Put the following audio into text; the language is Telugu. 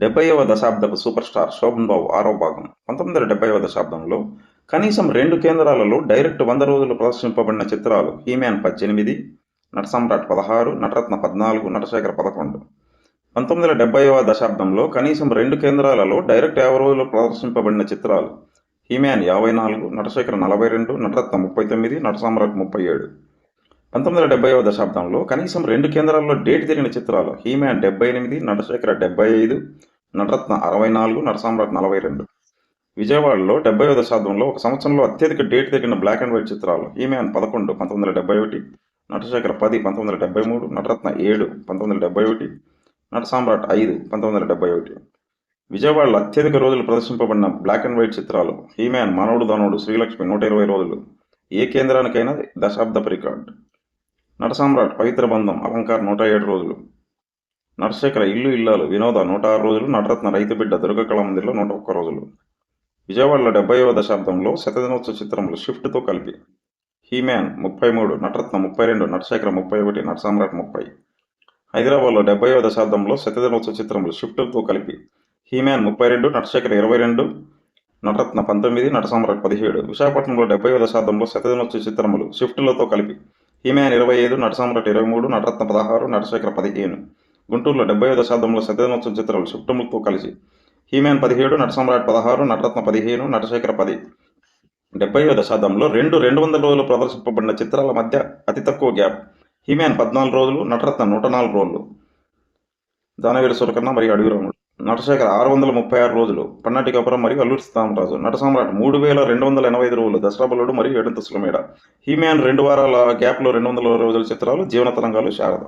డెబ్బైవ దశాబ్దపు సూపర్ స్టార్ శోభన్ బాబు ఆరో భాగం. పంతొమ్మిది వందల డెబ్బైవ దశాబ్దంలో కనీసం రెండు కేంద్రాలలో డైరెక్ట్ వంద రోజులు ప్రదర్శింపబడిన చిత్రాలు హీమ్యాన్ పద్దెనిమిది నటసమ్రాట్ పదహారు నటరత్న పద్నాలుగు నటశేఖర్ పదకొండు. పంతొమ్మిది వందల డెబ్బైవ దశాబ్దంలో కనీసం రెండు కేంద్రాలలో డైరెక్ట్ యాభై రోజులు ప్రదర్శింపబడిన చిత్రాలు హీమ్యాన్ యాభై నాలుగు నటశేఖర్ నలభై రెండు నటరత్న ముప్పై తొమ్మిది నటసమ్రాట్ ముప్పై ఏడు. పంతొమ్మిది వందల డెబ్బైవ దశాబ్దంలో కనీసం రెండు కేంద్రాల్లో డేట్ తిరిగిన చిత్రాలు హీమ్యాన్ డెబ్బై ఎనిమిది నటశేఖర డెబ్బై ఐదు నటరత్న అరవై నాలుగు నటసామ్రాట్ నలభై రెండు. విజయవాడలో డెబ్బైవ దశాబ్దంలో ఒక సంవత్సరంలో అత్యధిక డేట్ తిరిగిన బ్లాక్ అండ్ వైట్ చిత్రాలు హీమ్యాన్ పదకొండు పంతొమ్మిది వందల డెబ్బై ఒకటి నటశేఖర పది పంతొమ్మిది వందల డెబ్బై మూడు నటరత్న ఏడు పంతొమ్మిది వందల డెబ్బై ఒకటి నటసామ్రాట్ ఐదు పంతొమ్మిది వందల డెబ్బై ఒకటి. విజయవాడలో అత్యధిక రోజులు ప్రదర్శింపబడిన బ్లాక్ అండ్ వైట్ చిత్రాలు హీమ్యాన్ మానవుడు దానవుడు శ్రీలక్ష్మి నూట ఇరవై రోజులు. ఏ కేంద్రానికైనా దశాబ్దపు రికార్డు. నటసామ్రాట్ పవిత్ర బంధం అలంకార్ నూట ఏడు రోజులు. నటశేఖర ఇల్లు ఇల్లాలు వినోద నూట ఆరు రోజులు నటరత్న రైతు బిడ్డ దుర్గ కళామందిర్లో నూట ఒక్క రోజులు. విజయవాడలో డెబ్బైవ దశాబ్దంలో శతదినోత్సవ చిత్రములు షిఫ్ట్తో కలిపి. హీమ్యాన్ ముప్పై మూడు నటరత్న ముప్పై రెండు నటశేఖర ముప్పై ఒకటి నటసామ్రాట్ ముప్పై. హైదరాబాద్లో డెబ్బైవ దశాబ్దంలో శతదినోత్సవ చిత్రములు షిఫ్ట్తో కలిపి. హీమ్యాన్ ముప్పై రెండు నటశేఖర ఇరవై రెండు నటరత్న పంతొమ్మిది నటసామ్రాట్ పదిహేడు. విశాఖపట్నంలో డెబ్బైవ దశాబ్దంలో శతదినోత్సవ చిత్రములు షిఫ్ట్లతో కలిపి. హీమ్యాన్ ఇరవై ఐదు నటసామ్రాట్ ఇరవై మూడు నటరత్న పదహారు నటశేఖర పదిహేను. గుంటూరులో డెబ్బై శతాబ్దంలో శతదినోత్సవ చిత్రాలు సుప్టములతో కలిసి. హీమ్యాన్ పదిహేడు నటసామ్రాట్ పదహారు నటరత్న పదిహేను నటశేఖర పది. డెబ్బైవ దశాబ్దంలో రెండు రెండు వందల రోజులు ప్రదర్శింపబడిన చిత్రాల మధ్య అతి తక్కువ గ్యాప్. హీమ్యాన్ పద్నాలుగు రోజులు నటరత్న నూట నాలుగు రోజులు. దానవీర సురకన్న మరియు అడవిరాముడు నటశేఖర ఆరు వందల ముప్పై ఆరు రోజులు పన్నాటికపురం మరియు అల్లూరి సీతారామరాజు. నట సామ్రాట్ మూడు వేల రెండు వందల ఎనభై ఐదు రోజులు దసరా మరియు ఏడంతస్తుల మేడ హీమ్యాన్ రెండు వారాల గ్యాప్లో రెండు వందల రోజుల చిత్రాలు జీవన తరంగాలు శారద.